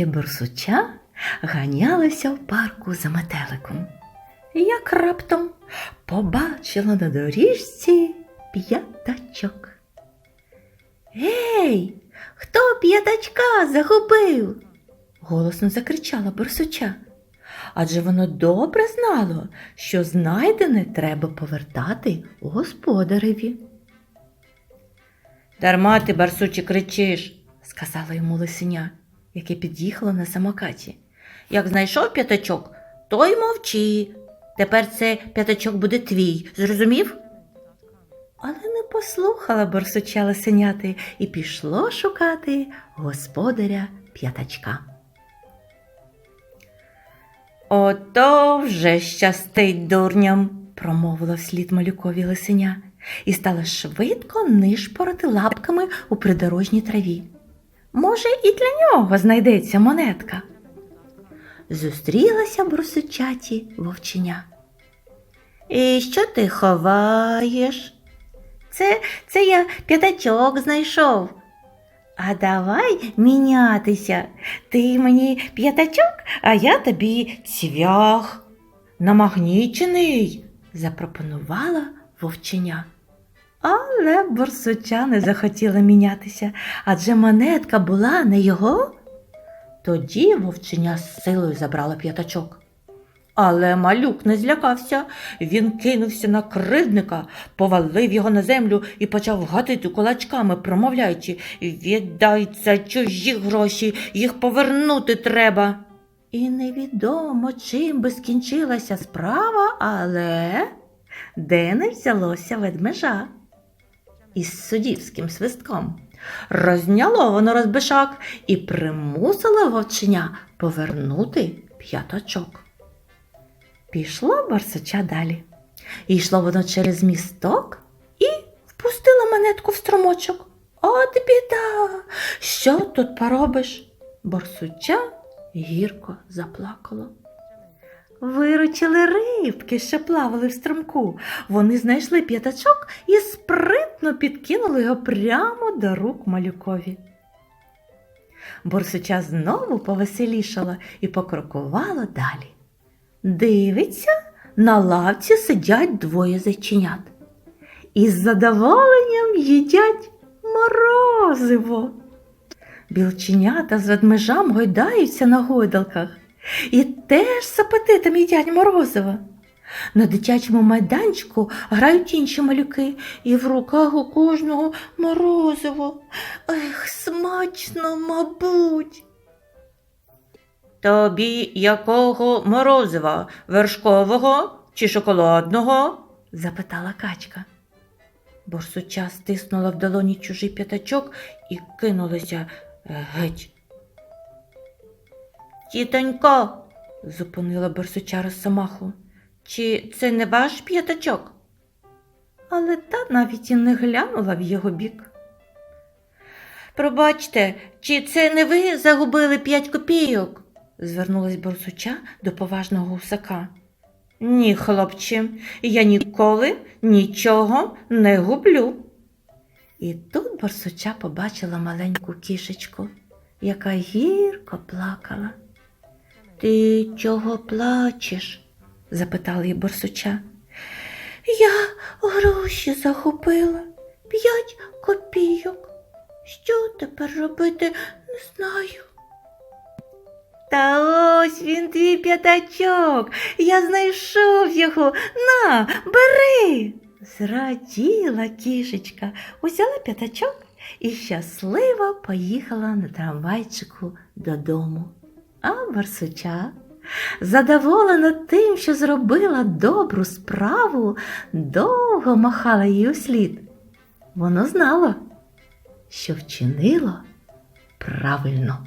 маленьке борсуча ганялося в парку за метеликом. Як раптом побачила на доріжці п'ятачок. Гей, хто п'ятачка загубив? голосно закричала борсуча. Адже воно добре знало, що знайдене треба повертати господареві. Дарма ти, барсуче, кричиш, сказала йому лисеня, яке під'їхало на самокаті. Як знайшов п'ятачок, то й мовчи. Тепер це п'ятачок буде твій, зрозумів? Але не послухала борсуча лисеняти і пішло шукати господаря п'ятачка. Ото вже щастить дурням, промовила вслід малюкові лисеня і стала швидко нишпорити лапками у придорожній траві. Може, і для нього знайдеться монетка. Зустрілася брусичаті вовченя. І що ти ховаєш? Це, це я п'ятачок знайшов. А давай мінятися. Ти мені п'ятачок, а я тобі цвях. Намагнічений, запропонувала вовченя. Але борсуча не захотіла мінятися, адже монетка була не його. Тоді вовченя з силою забрала п'ятачок. Але малюк не злякався. Він кинувся на кривдника, повалив його на землю і почав гатити кулачками, промовляючи Віддай чужі гроші, їх повернути треба. І невідомо, чим би скінчилася справа, але де не взялося ведмежа із суддівським свистком. Розняло воно розбишак і примусило вовченя повернути п'ятачок. Пішло барсуча далі. Йшло воно через місток і впустило монетку в струмочок. От біда! Що тут поробиш? Борсуча гірко заплакало. Виручили рибки, що плавали в струмку. Вони знайшли п'ятачок і спритно підкинули його прямо до рук малюкові. Борсуча знову повеселішала і покрокувала далі. Дивиться, на лавці сидять двоє зайченят. І з задоволенням їдять морозиво. Білченята з ведмежам гойдаються на гойдалках і теж з апетитом їдять морозиво. На дитячому майданчику грають інші малюки, і в руках у кожного морозиво. Ех, смачно, мабуть. Тобі якого морозива? Вершкового чи шоколадного? запитала качка. Борсуча стиснула в долоні чужий п'ятачок і кинулася геть. Тітонько, зупинила борсуча розсамаху, чи це не ваш п'ятачок? Але та навіть і не глянула в його бік. Пробачте, чи це не ви загубили п'ять копійок? звернулась борсуча до поважного гусака. Ні, хлопче, я ніколи нічого не гублю. І тут борсуча побачила маленьку кішечку, яка гірко плакала. Ти чого плачеш? запитала її борсуча. Я гроші загубила п'ять копійок. Що тепер робити, не знаю. Та ось він твій п'ятачок. Я знайшов його. На, бери. Зраділа кішечка, узяла п'ятачок і щасливо поїхала на трамвайчику додому. А барсуча, задоволена тим, що зробила добру справу, довго махала їй услід. Воно знало, що вчинило правильно.